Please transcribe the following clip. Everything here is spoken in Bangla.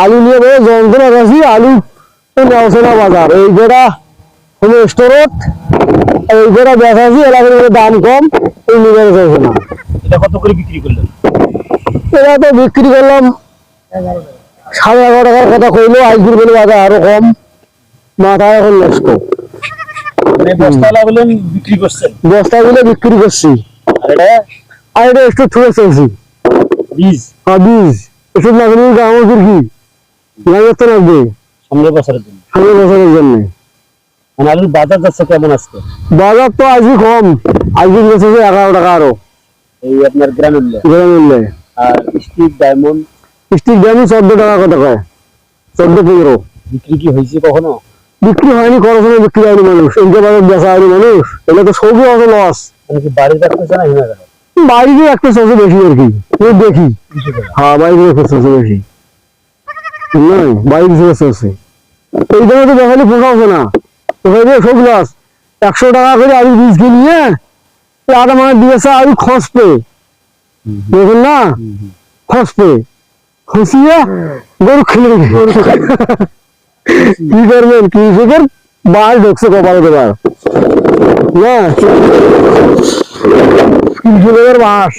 আলু নিয়ে বলে যন্ত্রণা গেছি আলু নেওয়া বাজার। এই গোটা হলো স্টোরত এই গোটা বেচাছি এলাকার দাম কম এই নিয়ে বেচাছি না। এটা কত করে বিক্রি করলেন? এরা তো বিক্রি করলাম সাড়ে এগারো টাকার কথা কইলো আজকের বলে বাজার আরও কম মাথা এখন নষ্ট। মানে বস্তা গুলো বিক্রি করছি। আর এটা? এটা একটু ছুঁড়ে চলছি বীজ। আর বীজ। এসব লাগবে গাঁয়ের কি? গাঁয়ের তো লাগবে সামনের বছরের জন্য। সামনে বছরের জন্য। মানে আলুর বাজার যাচ্ছে কেমন আজকে? বাজার তো আজকে কম। আজকে গেছে যে এগারো টাকা আরও। এই আপনার গ্রামের লোক। গ্রাম মূল্যে আর স্টিক ডায়মন্ড? স্টিক দামি চোদ্দ টাকা কথা কয় চোদ্দ পনেরো। বিক্রি কি হয়েছে কখনো? বিক্রি হয়নি খরচ হলে বিক্রি হয়নি মানুষ। ইনকে বাজার বেচা হয়নি মানুষ। এগুলো তো সবই অত লস মানে কি বাড়ি রাখতেছে না হিমা গেল বাইরে একটা চলছে বেশি আর কি। এই দেখি। হ্যাঁ বাইরে একটা চলছে বেশি। নাই চলছে এই তো না। সব একশো টাকা করে আলু বীজ কিনিয়ে মানে দিয়েছে, আলু খসবে। দেখুন না, খসবে। খসিয়ে গরু খেলে কি করবেন কৃষকের বাল ঢুকছে কপালে দেবার না বাস